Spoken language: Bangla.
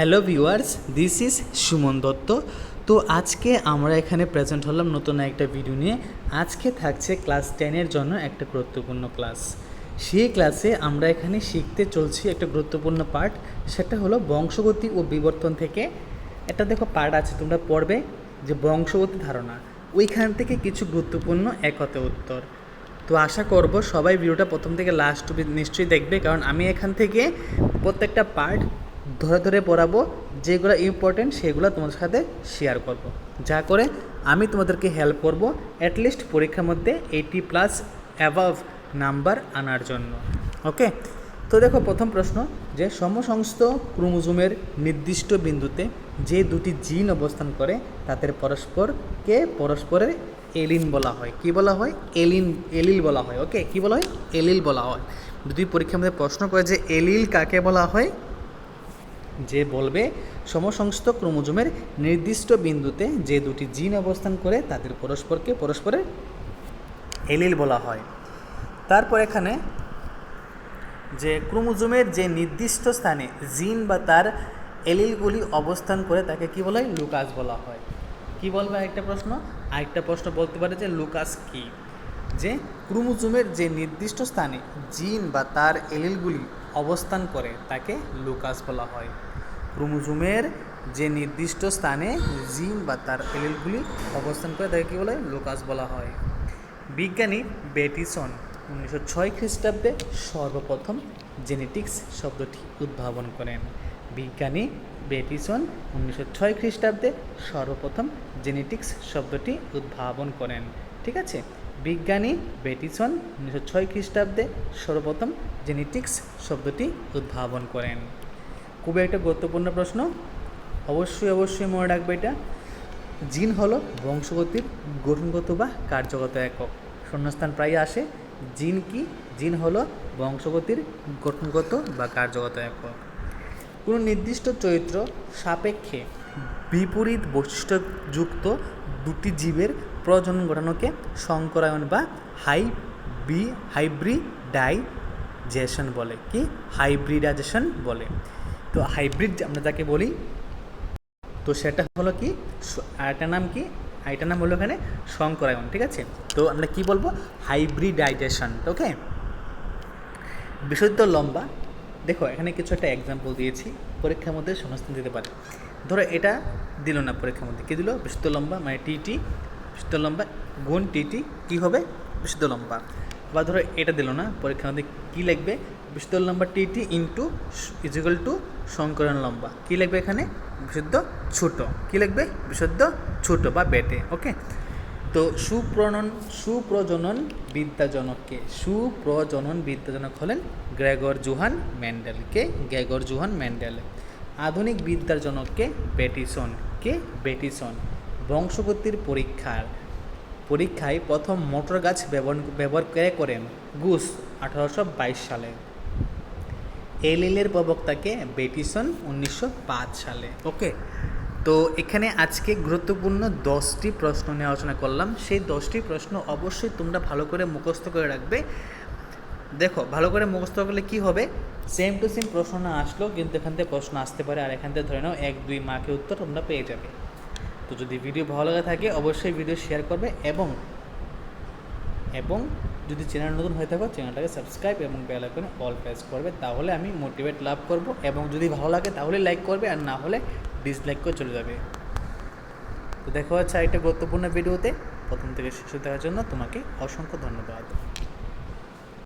Hello viewers this is Suman Dutta. তো আজকে আমরা এখানে প্রেজেন্ট হলাম নতুন একটা ভিডিও নিয়ে। আজকে থাকছে ক্লাস টেনের জন্য একটা গুরুত্বপূর্ণ ক্লাস সেই ক্লাসে আমরা এখানে শিখতে চলছি একটা গুরুত্বপূর্ণ পার্ট সেটা হলো বংশগতি ও বিবর্তন থেকে। একটা দেখো পার্ট আছে, তোমরা পড়বে যে বংশগতি ধারণা। ওইখান থেকে কিছু গুরুত্বপূর্ণ একতে উত্তর। তো আশা করব সবাই ভিডিওটা প্রথম থেকে লাস্ট নিশ্চয়ই দেখবে, কারণ আমি এখান থেকে প্রত্যেকটা পার্ট ধরে ধরে পড়াবো, যেগুলো ইম্পর্টেন্ট সেগুলো তোমাদের সাথে শেয়ার করব। যা করে আমি তোমাদেরকে হেল্প করব অ্যাটলিস্ট পরীক্ষার মধ্যে এইটি প্লাস অ্যাভাভ নাম্বার আনার জন্য। ওকে তো দেখো, প্রথম প্রশ্ন যে সমসংস্থ ক্রোমোজোমের নির্দিষ্ট বিন্দুতে যে দুটি জিন অবস্থান করে, তাদের পরস্পরকে পরস্পরের এলিন বলা হয়। কি বলা হয়? এলিন, এলিল বলা হয়। ওকে কি বলা হয়? এলিল বলা হয়। যদি পরীক্ষার মধ্যে প্রশ্ন করে যে এলিল কাকে বলা হয়? যে বলবে, সমসংস্থ ক্রোমোজোমের নির্দিষ্ট বিন্দুতে যে দুটি জিন অবস্থান করে তাদের পরস্পরকে পরস্পরের এলিল বলা হয়। তারপর এখানে যে ক্রোমোজোমের যে নির্দিষ্ট স্থানে জিন বা তার এলিলগুলি অবস্থান করে তাকে কি বলা? হয় লুকাস বলা হয়। কি বলবে আরেকটা প্রশ্ন? আরেকটা প্রশ্ন বলতে পারে যে লুকাস কি? যে ক্রোমোজোমের যে নির্দিষ্ট স্থানে জিন বা তার এলিলগুলি অবস্থান করে তাকে লুকাস বলা হয়। ক্রোমোজোমের যে নির্দিষ্ট স্থানে জিন বা তার এলিলগুলি অবস্থান করে, তাকে কী বলা? লুকাস বলা হয়। বিজ্ঞানী বেটিসন উনিশশো ছয় খ্রিস্টাব্দে সর্বপ্রথম জেনেটিক্স শব্দটি উদ্ভাবন করেন। বিজ্ঞানী বেটিসন উনিশশো ছয় খ্রিস্টাব্দে সর্বপ্রথম জেনেটিক্স শব্দটি উদ্ভাবন করেন। ঠিক আছে? বিজ্ঞানী বেটিসন উনিশশো ছয় খ্রিস্টাব্দে সর্বপ্রথম জেনেটিক্স শব্দটি উদ্ভাবন করেন। খুবই একটা গুরুত্বপূর্ণ প্রশ্ন। অবশ্যই অবশ্যই মনে রাখবে এটা। জিন হলো বংশগতির গঠনগত বা কার্যগত একক। শূন্যস্থান প্রায় আসে। জিন কি? জিন হলো বংশগতির গঠনগত বা কার্যগত একক। কোনো নির্দিষ্ট চরিত্র সাপেক্ষে বিপরীত বৈশিষ্ট্যযুক্ত দুটি জীবের প্রজনন ঘটানোকে সংকরায়ন বা হাই বি, হাইব্রিডাইজেশন বলে, কি? হাইব্রিডাইজেশন বলে। তো হাইব্রিড আমরা যাকে বলি, তো সেটা হলো কি আরেকটার নাম কি আরেকটার নাম হলো এখানে সংকরায়ন ঠিক আছে? তো আমরা কি বলব? হাইব্রিডাইজেশন ওকে বিশুদ্ধ লম্বা, দেখো এখানে কিছু একটা এক্সাম্পল দিয়েছি, পরীক্ষার মধ্যে শূন্যস্থান দিতে পারে। ধরো এটা দিল না পরীক্ষার মধ্যে, কী দিল? বিশুদ্ধ লম্বা মানে টিটি বিশুদ্ধ লম্বা গুণ টিটি কী হবে? বিশুদ্ধ লম্বা। বা ধরো এটা দিল না, পরীক্ষার মধ্যে কী লিখবে? বিশুদ্ধ লম্বা টিটি ইন্টু ইজিক্যাল টু সংকরণ লম্বা। কী লাগবে এখানে? বিশুদ্ধ ছোট। কী লাগবে? বিশুদ্ধ ছোট বা বেটে ওকে তো সুপ্রনন সুপ্রজনন বিদ্যাজনককে, সুপ্রজনন বিদ্যাজনক হলেন গ্রেগর জুহান ম্যান্ডেল কে গ্রেগর জুহান ম্যান্ডেল। আধুনিক বিদ্যার জনককে বেটিসন, কে? বেটিসন। বংশগতির পরীক্ষার, পরীক্ষায় প্রথম মোটর গাছ ব্যবহার ব্যবহার কে করেন? গুস, আঠারোশো বাইশ সালে। এলিলের প্রবক্তাকে বেটিসন উনিশশো পাঁচ সালে। ওকে, তো এখানে আজকে গুরুত্বপূর্ণ দশটি প্রশ্ন নিয়ে আলোচনা করলাম। সেই দশটি প্রশ্ন অবশ্যই তোমরা ভালো করে মুখস্থ করে রাখবে। দেখো, ভালো করে মুখস্থ করলে কি হবে? সেম টু সেম প্রশ্ন না আসলেও কিন্তু এখান থেকে প্রশ্ন আসতে পারে। আর এখান থেকে ধরে নাও, এক, দুই মার্কের উত্তর তোমরা পেয়ে যাবে। তো যদি ভিডিও ভালো লাগে থাকে, অবশ্যই ভিডিও শেয়ার করবে এবং এবং যদি চ্যানেল নতুন হয়ে থাকো চ্যানেলটাকে সাবস্ক্রাইব এবং বেল আইকনে অল প্রেস করবে, তাহলে আমি মোটিভেট লাভ করব এবং যদি ভালো লাগে তাহলে লাইক করবে আর না হলে ডিসলাইক করে চলে যাবে। তো দেখা হচ্ছে আরেকটা গুরুত্বপূর্ণ ভিডিওতে প্রথম থেকে শেষ দেওয়ার জন্য তোমাকে অসংখ্য ধন্যবাদ।